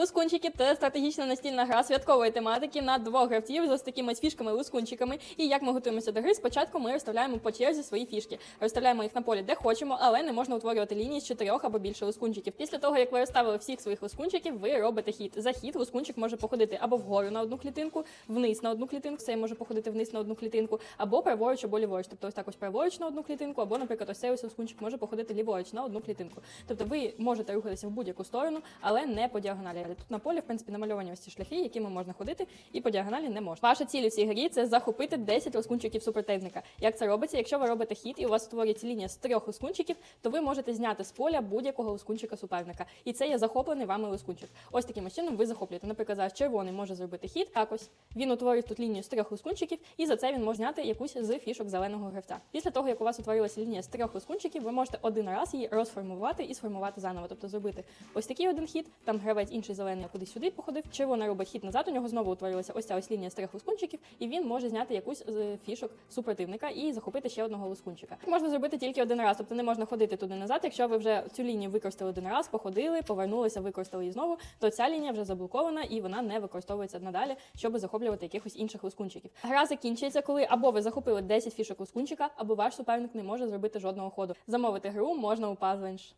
Лускунчики це стратегічна настільна гра святкової тематики на двох гравців з ось такими фішками лускунчиками. І як ми готуємося до гри, спочатку ми розставляємо по черзі свої фішки. Розставляємо їх на полі, де хочемо, але не можна утворювати лінії з чотирьох або більше лускунчиків. Після того, як ви розставили всіх своїх лускунчиків, ви робите хід. За хід лускунчик може походити або вгору на одну клітинку, вниз на одну клітинку, цей може походити вниз на одну клітинку, або праворуч, або ліворуч. Тобто ось так ось праворуч на одну клітинку, або, наприклад, ось цей ось лускунчик може походити ліворуч на одну клітинку. Тобто ви можете рухатися в будь-яку сторону, але не по діагоналі. Тут на полі, в принципі, намальовані ось ці шляхи, якими можна ходити, і по діагоналі не можна. Ваша ціль у цій грі це захопити 10 лоскунчиків супротивника. Як це робиться? Якщо ви робите хід і у вас створюється лінія з трьох лоскунчиків, то ви можете зняти з поля будь-якого лоскунчика суперника. І це є захоплений вами лоскунчик. Ось таким чином ви захоплюєте. Наприклад, зараз червоний може зробити хід. Так ось він утворює тут лінію з трьох лоскунчиків, і за це він може зняти якусь з фішок зеленого гравця. Після того, як у вас утворилася лінія з трьох лоскунчиків, ви можете один раз її розформувати і сформувати заново. Тобто зробити ось такий один хід, там гравець інший зелений кудись сюди походив. Червоний робить хід назад, у нього знову утворилася ось ця ось лінія з трьох лоскунчиків, і він може зняти якусь з фішок супротивника і захопити ще одного лоскунчика. Можна зробити тільки один раз, тобто не можна ходити туди назад. Якщо ви вже цю лінію використали один раз, походили, повернулися, використали її знову, то ця лінія вже заблокована і вона не використовується надалі, щоб захоплювати якихось інших лоскунчиків. Гра закінчується, коли або ви захопили 10 фішок лоскунчика, або ваш суперник не може зробити жодного ходу. Замовити гру можна у Puzzlench.